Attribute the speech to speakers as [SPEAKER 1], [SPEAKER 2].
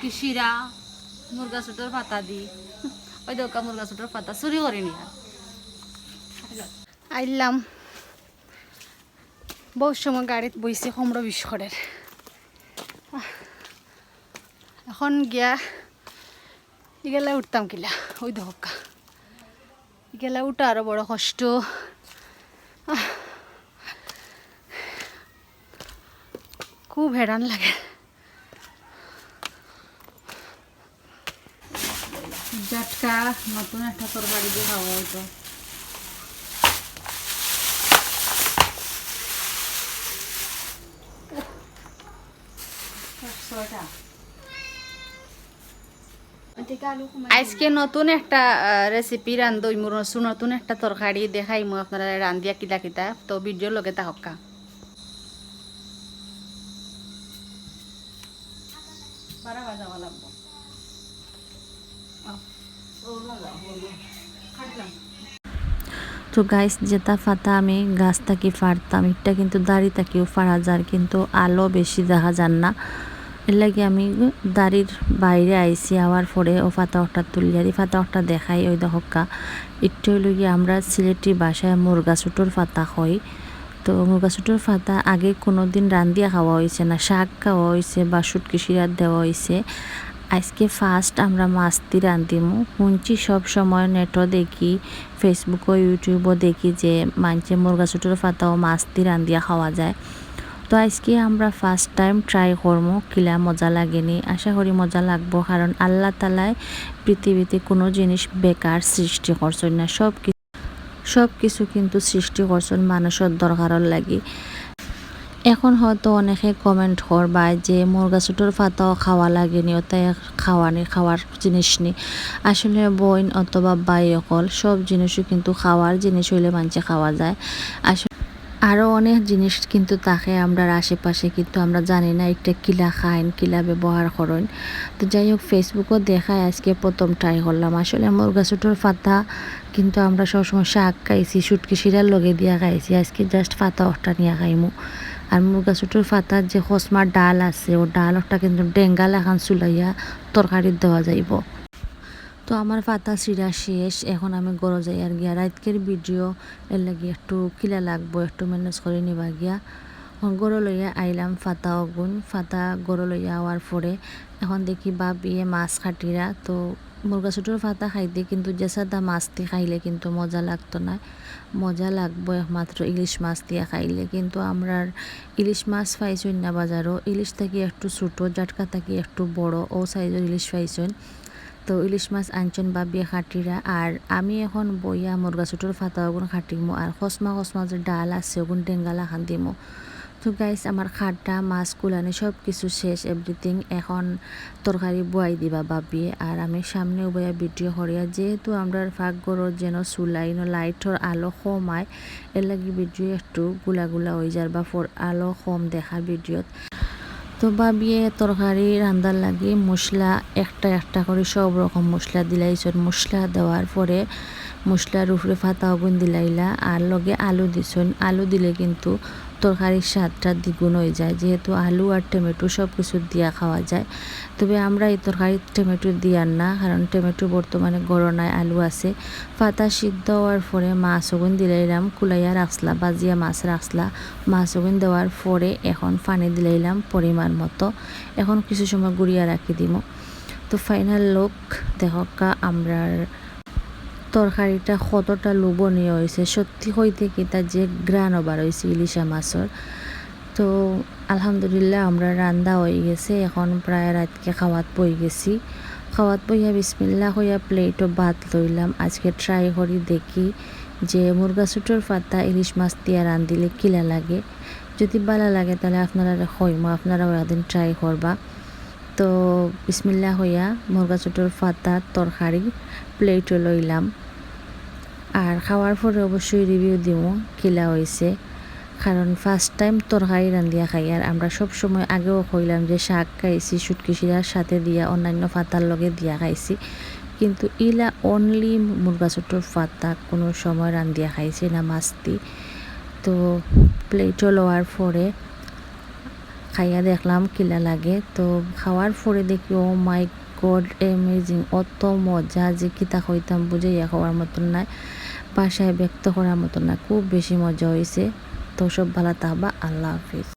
[SPEAKER 1] কি শিরা মুরগা সুটোর পাতা দি। ওই দোকা মুরগা সুটোর পাতা, চুরি করি নি
[SPEAKER 2] আইলাম। বহু সময় গাড়িত বইছে সমর বিস্করের এখন গিয়া ইগেলা উঠতাম কিলা, ওই দহকা ইগেলা উঠা আরও বড় কষ্ট। খুব হেরান লাগে।
[SPEAKER 1] জাটকা নতুন একটা তরকারি দিয়ে খাওয়া হতো
[SPEAKER 2] আজকে নতুন একটা রেসিপি রান্ধই মোর নতুন একটা তরকারি দেখাই মই আপনারা রান্ধিয়া কিলা কিতা, তো ভিডিও লগে তাহকা
[SPEAKER 1] বাজাওয়া লাগবো।
[SPEAKER 3] তো গাইস যেটা ফাতা আমি, গাছ থাকি ফাড়তাম এটা কিন্তু দাড়ি থাকিও ফাড়া যার, কিন্তু আলো বেশি দেখা যান না। এর লাগে আমি দাড়ির বাইরে আইসি আওয়ার পরে ও ফাতা ওটা তুলিয়া দি ফাতা ওটা দেখাই ওই দহকা। হইল গিয়ে আমরা সিলেটি বাসায় মুরগা ছুটোর ফাতা হই। তো মুরগা ছুটোর ফাতা আগে কোনো দিন রান্ধিয়া খাওয়া হয়েছে না, শাক খাওয়া হয়েছে বা সুটকি সিরাত দেওয়া হয়েছে আজকে ফার্স্ট আমরা মাছটি রান্ধিমু শুনছি সব সময় নেটও দেখি ফেসবুকও ইউটিউবও দেখি যে মানছে মুরগা ছুটোর ফাতাও মাছটি রান্ধিয়া খাওয়া যায়। তো আজকে আমরা ফার্স্ট টাইম ট্রাই করব কিলা মজা লাগেনি। আশা করি মজা লাগবো, কারণ আল্লাহ তালায় পৃথিবীতে কোনো জিনিস বেকার সৃষ্টি করছেন না। সব কিছু সব কিছু কিন্তু সৃষ্টি করছেন মানুষের দরকারর লাগি। এখন হয়তো অনেকে কমেন্ট করবা যে মুরগা ছুটোর ফাতাও খাওয়া লাগেনি ওটাই খাওয়ানি, খাওয়ার জিনিস নি আসলে বইন অথবা বাই অকল সব জিনিসও কিন্তু খাওয়ার জিনিস হইলে মানুষে খাওয়া যায়। আসলে আরও অনেক জিনিস কিন্তু তাকে আমরা আশেপাশে, কিন্তু আমরা জানি না একটা কিলা খাইন, কিলা ব্যবহার করেন। তো যাই হোক ফেসবুকও দেখায় আজকে প্রথম ট্রাই করলাম। আসলে মুরগা ছুটোর ফাতা কিন্তু আমরা সবসময় শাক খাইছি সুটকি শিরার লগে দিয়া খাইছি। আজকে জাস্ট ফাতা অটা নিয়ে খাইমু। আর মুরগা ছুটোর ফাতার যে হসমার ডাল আছে, ও ডাল ওটা কিন্তু ডেঙ্গাল এখন চুলাইয়া তরকারিত দেওয়া যাইব। তো আমার পাতা চিরা শেষ, এখন আমি গরো যাই আর গিয়া। রাতকের ভিডিও এর লাগি একটু কিলা লাগবো, একটু ম্যানেজ করে নিবা গিয়া। গরো লইয়া আইলাম ফাতা অগুন ফাতা গরো লইয়া আওয়ার পরে এখন দেখি বা বিয়ে মাছ খাটিরা তো মুরগা ছোটোর ফাতা খাইতে কিন্তু যে সাদা মাছ দিয়ে খাইলে কিন্তু মজা লাগতো না। মজা লাগবো একমাত্র ইলিশ মাছ দিয়ে খাইলে। কিন্তু আমরা ইলিশ মাছ পাইছই না বাজারও ইলিশ থাকি একটু ছোটো জাটকা থাকি একটু বড় ও সাইজের ইলিশ পাইছই। তো ইলিশ মাছ আনছেন বা বিয়ে খাটিরা আর আমি এখন বইয়া মুরগা ছোটোর ফাতা ওগুন খাটিমো। আর খসমা খসমা যে ডাল আছে ওগুন টেঙ্গালা খান দিমো তো গাইস আমার খাট্টা মাছ, কুলানি সব কিছু শেষ এভরিথিং এখন তরকারি বয়াই দিবা বাবিয়ে আর আমি সামনে বইয়া ভিডিও করিয়া যেহেতু আমরা ফাঁক গরর যেন চুলাইন লাইটর আলো কমায় এর লাগি ভিডিও একটু গুলা গুলা হয়ে যার বা আলো কম দেখা ভিডিওত তো ভাবিয়ে তরকারি রান্দার লাগে মশলা একটা একটা করে সব রকম মশলা দিলাইছন মশলা দেওয়ার পরে মশলার উপরে ফাতা অগুন দিলাইলা আর লগে আলু দিছন। আলু দিলে কিন্তু তরকারির স্বাদটা দ্বিগুণ হয়ে যায়। যেহেতু আলু আর টমেটো সব কিছু দিয়া খাওয়া যায়, তবে আমরা এই তরকারি টমেটো দিয়ার না, কারণ টমেটো বর্তমানে গড়নায় আলু আছে। পাতা সিদ্ধ হওয়ার পরে মাছ ওগুন দিলাইলাম, কুলাইয়া রাখসলা বাজিয়া মাছ রাখসলা। মাছ ওগুন দেওয়ার পরে এখন পানি দিলাইলাম পরিমাণ মতো। এখন কিছু সময় গুড়িয়া রাখি দিব তো ফাইনাল লোক দেখা আমরার তরকারিটা কতটা লোভনীয় হয়েছে, সত্যি হইতে কি তার যে গ্রান ওবার হয়েছে ইলিশা মাছর। তো আলহামদুলিল্লাহ আমরা রান্দা হয়ে গেছে, এখন প্রায় রাতকে খাওয়াত বই গেছি। খাওয়াত বইয়া বিসমিল্লা হইয়া প্লেটও ভাত লইলাম। আজকে ট্রাই করি দেখি যে মুরগা ছুটোর পাতা ইলিশ মাছ দিয়ে রান্ধিলে কিলা লাগে। যদি ভালো লাগে তাহলে আপনারা হইম আপনারাও একদিন ট্রাই করবা। তো বিসমিল্লা হইয়া মুরগা ছুটোর পাতা তরকারি প্লেটও লইলাম। আর খাওয়ার পরে অবশ্যই রিভিউ দিব, কিলা হয়েছে কারণ ফার্স্ট টাইম তরকারি রান্ধিয়া খাই, আর আমরা সব সময় আগেও কইলাম যে শাক খাইছি সুটকি শিরার সাথে দিয়া, অন্যান্য ফাতার লগে দিয়া খাইছি। কিন্তু ইলা অনলি মুরগা ছোটোর ফাতা কোনো সময় রান্ধিয়া খাইছি না, মাছটি। তো প্লেটও লওয়ার পরে খাইয়া দেখলাম কিলা লাগে। তো খাওয়ার পরে দেখি ও মাই গড এমেজিং অত মজা যে কিতা হইতাম বুঝাইয়া খাওয়ার মতন নাই, বাসায় ব্যক্ত করার মতন না খুব বেশি মজা হয়েছে তো সব ভালো থাকবা, আল্লাহ হাফিজ।